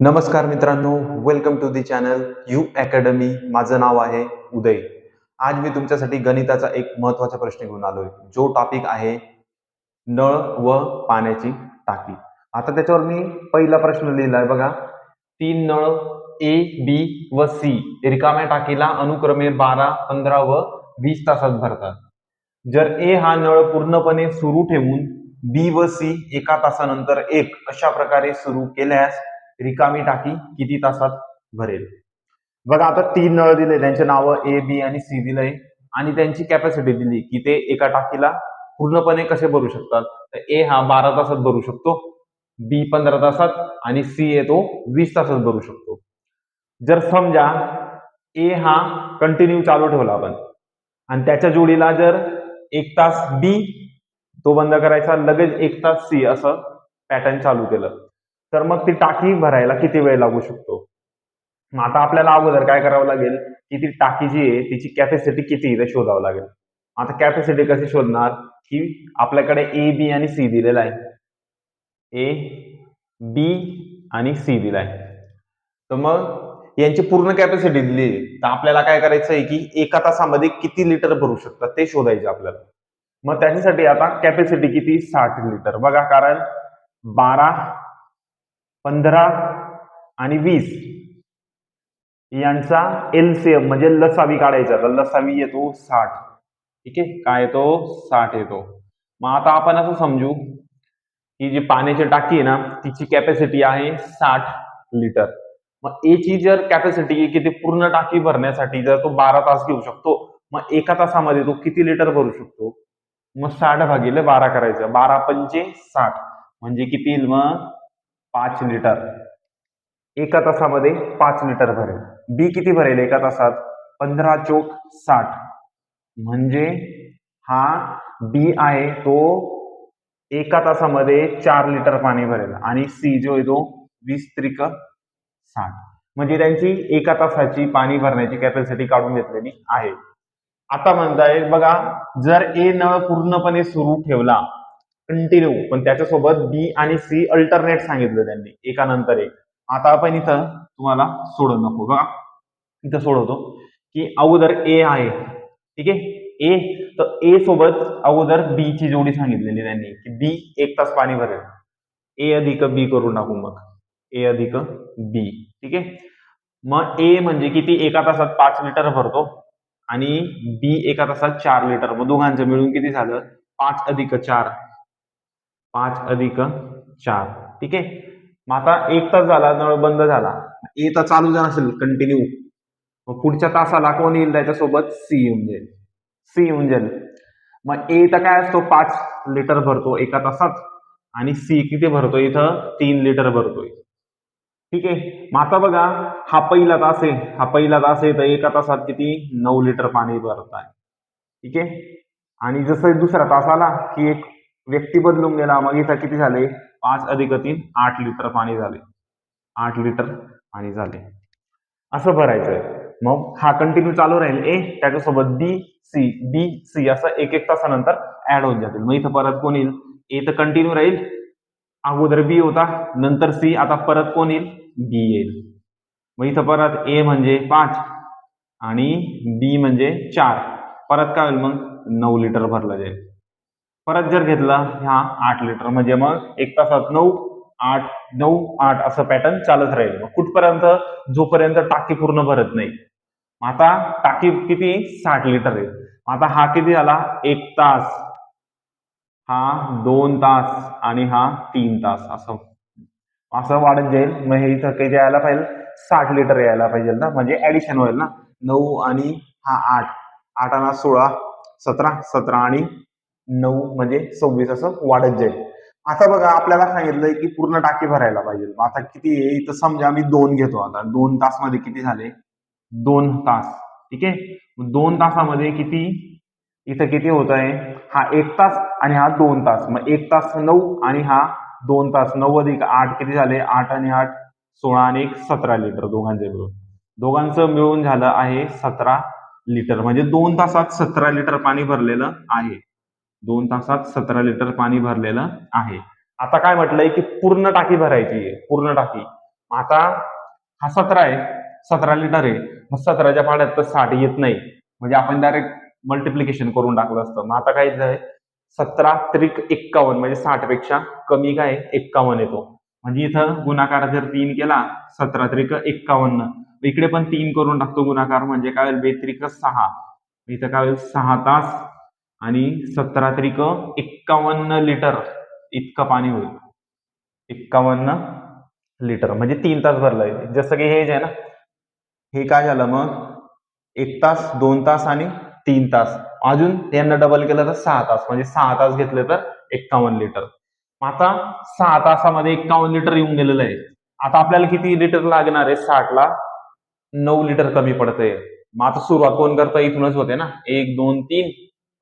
नमस्कार मित्रांनो welcome to the channel you academy माझं नाव आहे उदय. आज मी तुमच्यासाठी गणिताचा एक महत्त्वाचा प्रश्न घेऊन आलोय. जो टॉपिक आहे नळ व पाण्याची टाकी. आता त्याच्यावर मी पहिला प्रश्न लिहिलाय बघा. तीन नळ ए बी व सी रिकाम्या टाकीला अनुक्रमे बारा पंधरा व वीस तासात भरतात. जर ए हा नळ पूर्णपणे सुरू ठेवून बी व सी एका तासानंतर एक अशा प्रकारे सुरू केल्यास रिकामी टाकी किती तासात भरेल? बघा आता तीन नळ दिले. त्यांचे नावं ए बी आणि सी दिलंय. आणि त्यांची कॅपॅसिटी दिली की ते एका टाकीला पूर्णपणे कसे भरू शकतात? तर ए हा बारा तासात भरू शकतो बी पंधरा तासात आणि सी ए तो वीस तासात भरू शकतो. जर समजा ए हा कंटिन्यू चालू ठेवला आपण आणि त्याच्या जोडीला जर एक तास बी तो बंद करायचा लगेच एक तास सी असं पॅटर्न चालू केलं. तर मग ती टाकी भरायला किती वेळ लागू शकतो? मग आता आपल्याला अगोदर काय करावं लागेल की ती टाकी जी आहे तिची कॅपॅसिटी किती आहे ते शोधावं लागेल. आता कॅपॅसिटी कशी शोधणार? की आपल्याकडे ए बी आणि सी दिलेला आहे. ए बी आणि सी दिलाय तर मग यांची पूर्ण कॅपॅसिटी दिली आहे. तर आपल्याला काय करायचं आहे की एका तासामध्ये किती लिटर भरू शकतात ते शोधायचे आपल्याला. मग त्याच्यासाठी आता कॅपॅसिटी किती? साठ लिटर बघा कारण बारा पंधरा आणि वीस. यांचा एलसीएम म्हणजे लसावी काढायचा. तर लसावी येतो साठ. ठीक? आहे काय येतो? साठ येतो. मग आता आपण असं समजू की जी पाण्याची टाकी आहे ना तिची कॅपॅसिटी आहे साठ लिटर मग ए ची जर कॅपॅसिटी किती पूर्ण टाकी भरण्यासाठी जर तो बारा तास घेऊ शकतो मग एका तासामध्ये तो किती लिटर भरू शकतो? मग साठ भागीले बारा करायचं. बारा पंचे साठ. म्हणजे किती येईल मग? पाच लिटर. एका तासामध्ये पाच लिटर भरेल. बी किती भरेल एका तासात? पंधरा चोक साठ. म्हणजे हा बी आहे तो एका तासामध्ये चार लिटर पाणी भरेल. आणि सी जो आहे तो वीस त्रिक साठ. म्हणजे त्यांची एका तासाची पाणी भरण्याची कॅपॅसिटी काढून घेतलेली आहे. आता म्हणताय बघा जर ए नळ पूर्णपणे सुरू ठेवला कंटिन्यू पण त्याच्यासोबत बी आणि सी अल्टरनेट सांगितलं त्यांनी एकानंतर एक. आता आपण इथं तुम्हाला सोडवू नको बघा. इथं सोडवतो की अगोदर ए आहे. ठीक आहे? ए तर ए सोबत अगोदर बी ची जोडी सांगितलेली त्यांनी की बी एक तास पाणी भरेल ए अधिक बी करून टाकू मग. ए अधिक बी ठीक आहे? मग ए म्हणजे किती? एका तासात पाच लिटर भरतो. आणि बी एका तासात चार लिटर मग दोघांचं मिळून किती झालं? पाच अधिक चार. पाच अधिक चार. ठीक आहे? मग आता एक तास झाला नळ बंद झाला. ए तर चालू जर असेल कंटिन्यू मग पुढच्या तासाला कोण येईल त्याच्यासोबत? सी येऊन जाईल सी येऊन जाईल मग ए तर काय असतो? पाच लिटर भरतो एका तासात. आणि सी किती भरतो? इथं तीन लिटर भरतोय. ठीक आहे? मग आता बघा हा पहिला तास आहे. हा पहिला तास आहे तर एका तासात किती? नऊ लिटर पाणी भरत आहे ठीक आहे? आणि जसं दुसरा तास आला की एक व्यक्ती बदलून गेला. मग इथं किती झाले? पाच अधिक तीन आठ लिटर पाणी झाले. आठ लिटर पाणी झाले. असं भरायचंय. मग हा कंटिन्यू चालू राहील. ए त्याच्यासोबत बी सी बी सी असं एक एक तासानंतर ऍड होऊन जातील. मग इथं परत कोण येईल? ए तर कंटिन्यू राहील. अगोदर बी होता. नंतर सी. आता परत कोण येईल? बी येईल. मग इथं परत ए म्हणजे पाच आणि बी म्हणजे चार. परत काय होईल मग? नऊ लिटर भरला जाईल. परत जर घेतला ह्या आठ लिटर म्हणजे मग एक तासात नऊ आठ नऊ आठ असं पॅटर्न चालत राहील. मग कुठपर्यंत? जोपर्यंत टाकी पूर्ण भरत नाही. आता टाकी किती? साठ लिटर आहे. आता हा किती झाला? एक तास. हा दोन तास आणि हा तीन तास असं. असं वाढत जाईल. मग हे इथं काही यायला पाहिजे? साठ लिटर यायला पाहिजे ना? म्हणजे ऍडिशन होईल ना? नऊ आणि हा आठ. आठ आणि सोळा सतरा सतरा आणि नऊ म्हणजे सव्वीस असं वाढत जाईल. आता बघा आपल्याला सांगितलंय की पूर्ण टाकी भरायला पाहिजे. मग आता किती आहे? इथं समजा आम्ही दोन घेतो आता. दोन तासमध्ये किती झाले? दोन तास. ठीक आहे? दोन तासामध्ये किती? इथं किती होत आहे हा एक तास आणि हा दोन तास. मग एक तास नऊ आणि हा दोन तास. नऊ अधिक आठ किती झाले? आठ आणि आठ सोळा आणि एक सतरा लिटर दोघांचे मिळून. दोघांचं मिळून झालं आहे सतरा लिटर. म्हणजे दोन तासात सतरा लिटर पाणी भरलेलं आहे. दोन तासात सतरा लिटर पाणी भरलेलं आहे. आता काय म्हटलंय की पूर्ण टाकी भरायची आहे. पूर्ण टाकी. मग आता हा सतरा आहे. सतरा लिटर आहे. मग सतराच्या पाड्यात तर साठ येत नाही. म्हणजे आपण डायरेक्ट मल्टिप्लिकेशन करून टाकलं असतं. मग आता काय झालंय? सतरा त्रिक एक्कावन्न म्हणजे साठपेक्षा कमी काय? एक्कावन्न येतो. म्हणजे इथं गुणाकार जर तीन केला सतरा त्रिक एक्कावन्न. इकडे पण तीन करून टाकतो गुणाकार. म्हणजे काय होईल? बेत्रिक सहा. इथं काय होईल? सहा तास आणि सतरा त्रिक एक्कावन्न लिटर इतकं पाणी होईल. एक्कावन्न लिटर म्हणजे तीन तास भरलंय जसं की हे जे आहे ना हे काय झालं मग? एक तास दोन तास आणि तीन तास. अजून यांना डबल केलं तर सहा तास. म्हणजे सहा तास घेतले तर एक्कावन्न लिटर. आता सहा तासामध्ये एक्कावन्न लिटर येऊन गेलेलं आहे. आता आपल्याला किती लिटर लागणार आहे? साठला नऊ लिटर कमी पडतंय. मग आता सुरुवात कोण करता? इथूनच होते ना. एक दोन तीन.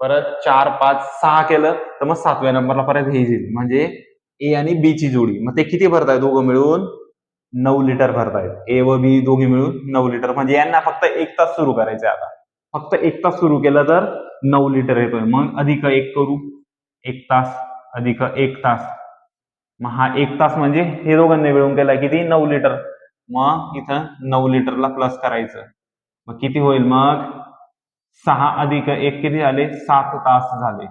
परत चार पाच सहा केलं तर मग सातव्या नंबरला परत हे येईल. म्हणजे ए आणि बी ची जोडी. मग ते किती भरतायत दोघं मिळून? नऊ लिटर भरतायत. ए व बी दोघे मिळून नऊ लिटर. म्हणजे यांना फक्त एक तास सुरू करायचे आता. फक्त एक तास सुरू केलं तर नऊ लिटर येतोय. मग अधिक एक करू. एक तास अधिक एक तास. मग हा एक तास म्हणजे हे दोघांनी मिळून केला किती? नऊ लिटर. मग इथं नऊ लिटरला प्लस करायचं. मग किती होईल मग? सहा अधिक एक किती झाले? सात तास झाले.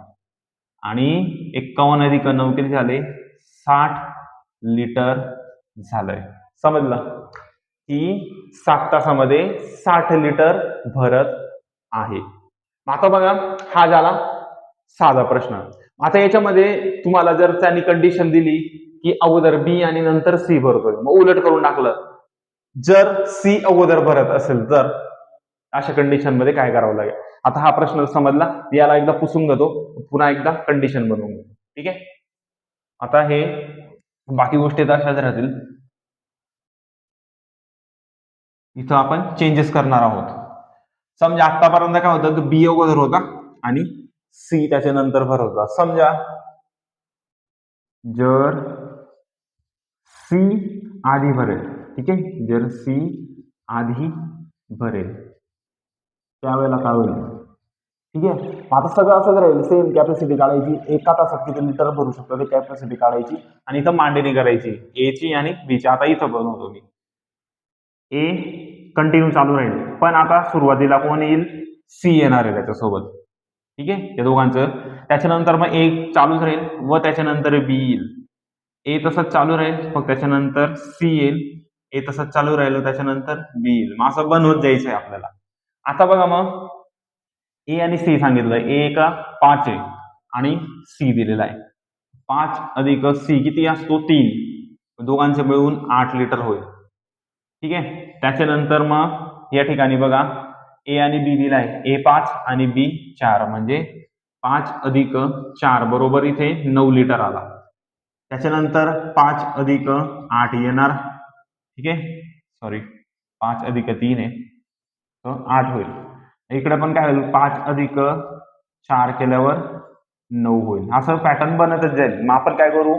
आणि एक्कावन्न अधिक नऊ किती झाले? साठ लिटर झालंय. समजलं? की सात तासामध्ये साठ लिटर भरत आहे. आता बघा हा झाला साधा प्रश्न. आता याच्यामध्ये तुम्हाला जर त्यांनी कंडिशन दिली की अगोदर बी आणि नंतर सी भरतोय मग उलट करून टाकलं. जर सी अगोदर भरत असेल तर अशा कंडिशनमध्ये काय करावं लागेल? आता हा प्रश्न समजला याला एकदा पुसून घेतो पुन्हा एकदा कंडिशन बनवून घेतो. ठीक आहे? आता हे बाकी गोष्टी तर अशाच राहतील. इथं आपण चेंजेस करणार आहोत. समजा आतापर्यंत काय होतं की बी अगोदर होता आणि सी त्याच्यानंतर भर होता. समजा जर सी आधी भरेल ठीक आहे? जर सी आधी भरेल त्यावेळेला काय होईल? ठीक आहे? आता सगळं असंच राहील सेम कॅपॅसिटी काढायची एका तासात किती लिटर भरू शकतो ते कॅपॅसिटी काढायची आणि इथं मांडणी करायची ए ची आणि बी ची. आता इथं बनवतो मी. ए कंटिन्यू चालू राहील. पण आता सुरुवातीला कोण येईल? सी येणार आहे त्याच्यासोबत. ठीक आहे? या दोघांचं. त्याच्यानंतर मग ए चालूच राहील व त्याच्यानंतर बी येईल. ए तसंच चालू राहील मग त्याच्यानंतर सी येईल. ए तसंच चालू राहिलं त्याच्यानंतर बी येईल. मग असं बनवत जायचं आहे आपल्याला. आता बघा मग. ए आणि सी सांगितलं ए का पाच आहे आणि सी दिलेला आहे. पाच अधिक सी किती असतो? तीन. दोघांचे मिळून आठ लिटर होईल. ठीक आहे? त्याच्यानंतर मग या ठिकाणी बघा. ए आणि बी दिला आहे. ए पाच आणि बी चार. म्हणजे पाच अधिक चार बरोबर इथे नऊ लिटर आला. त्याच्यानंतर पाच अधिक आठ येणार. ठीक आहे? सॉरी पाच अधिक तीन आहे. आठ होईल. इकडे पण काय होईल? पाच अधिक चार केल्यावर नऊ होईल. असं पॅटर्न बनतच जाईल. मग आपण काय करू?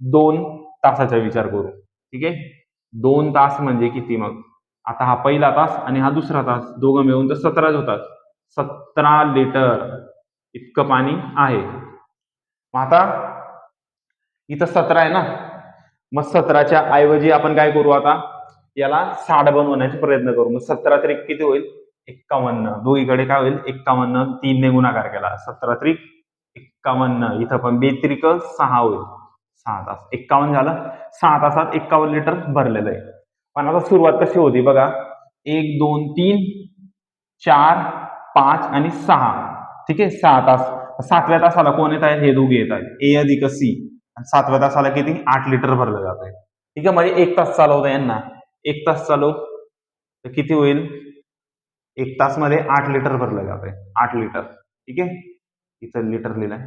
दोन तासाचा विचार करू. ठीक आहे? दोन तास म्हणजे किती मग? आता हा पहिला तास आणि हा दुसरा तास दोघं मिळून तर सतराच होतात. सतरा लिटर इतकं पाणी आहे. मग आता इथं सतरा आहे ना? मग सतराच्या ऐवजी आपण काय करू आता? याला साठ बनवण्याचा प्रयत्न करू. मग सतरा त्रिक किती होईल? एक्कावन्न. दोघीकडे काय होईल? एक्कावन्न. तीनने गुणाकार केला. सतरा त्रिक एक्कावन्न. इथं पण बेत्रिक सहा होईल. सहा तास. एक्कावन्न झालं. सहा तासात एक्कावन्न लिटर भरलेलं आहे. पण आता सुरुवात कशी होती बघा. एक दोन तीन चार पाच आणि सहा. ठीक आहे? सहा तास. सातव्या तासाला कोण येत आहेत हे दोघे येत आहेत. ए अधिक सी. आणि सातव्या तासाला किती? आठ लिटर भरलं जात आहे ठीक आहे? म्हणजे एक तास चालवतं यांना. एक तास चालू. तर किती होईल? एक तासमध्ये आठ लिटर भरलं जात आहे आठ लिटर. ठीक आहे? इथं लिटर लिहिलंय.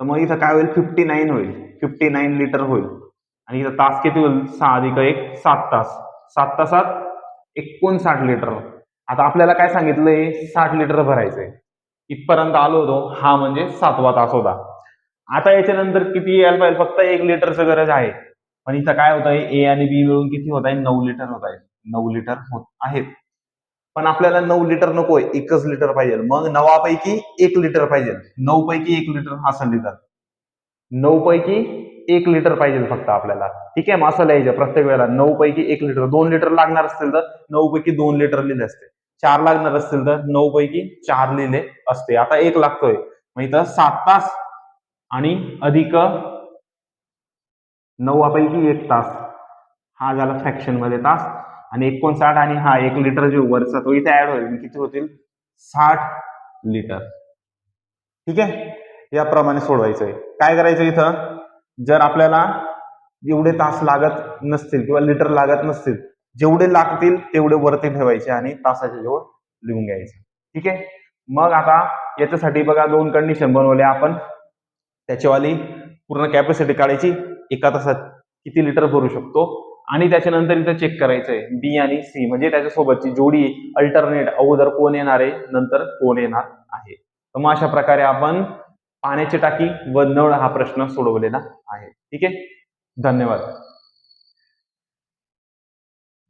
तर मग इथं काय होईल? फिफ्टी नाईन होईल. फिफ्टी नाईन लिटर होईल. आणि इथं तास किती होईल? सहा अधिक एक सात तास. सात तासात एकोणसाठ लिटर. आता आपल्याला काय सांगितलंय? साठ लिटर भरायचंय. इथपर्यंत आलो होतो. हा म्हणजे सातवा तास होता. आता याच्यानंतर किती यायला पाहिजे? फक्त एक लिटरचं गरज आहे. पण इथं काय होत आहे ए आणि बी मिळून किती होत आहे? नऊ लिटर होत आहे नऊ लिटर होत आहेत. पण आपल्याला नऊ लिटर नकोय. एकच लिटर पाहिजे. मग नवापैकी एक लिटर पाहिजे. नऊ पैकी एक लिटर हा लिटर नऊ पैकी एक लिटर पाहिजे फक्त आपल्याला. ठीक आहे? मग असं लिहायचं. प्रत्येक वेळेला नऊ पैकी एक लिटर दोन लिटर लागणार असतील तर नऊ पैकी दोन लिटर लिहिले असते. चार लागणार असतील तर नऊ पैकी चार लिहिले असते. आता एक लागतोय. मग इथं सात तास आणि अधिक नव्वापैकी एक तास. हा झाला फ्रॅक्शनमध्ये तास. आणि एकोणसाठ आणि हा एक लिटर जो वरचा तो इथे ऍड होईल. किती होतील? साठ लिटर ठीक आहे? याप्रमाणे सोडवायचं आहे काय करायचं इथं? जर आपल्याला एवढे तास लागत नसतील किंवा लिटर लागत नसतील जेवढे लागतील तेवढे वरती ठेवायचे आणि तासाच्या जवळ लिहून घ्यायचे. ठीक आहे? मग आता याच्यासाठी बघा दोन कंडिशन बनवले आपण. त्याच्यावाली पूर्ण कॅपॅसिटी काढायची. एका तासात किती लिटर भरू शकतो? आणि त्याच्यानंतर इथं चेक करायचंय बी आणि सी म्हणजे त्याच्यासोबतची जोडी अल्टरनेट अगोदर कोण येणार आहे? नंतर कोण येणार आहे? तर मग अशा प्रकारे आपण पाण्याची टाकी व नळ हा प्रश्न सोडवलेला आहे. ठीक आहे? धन्यवाद.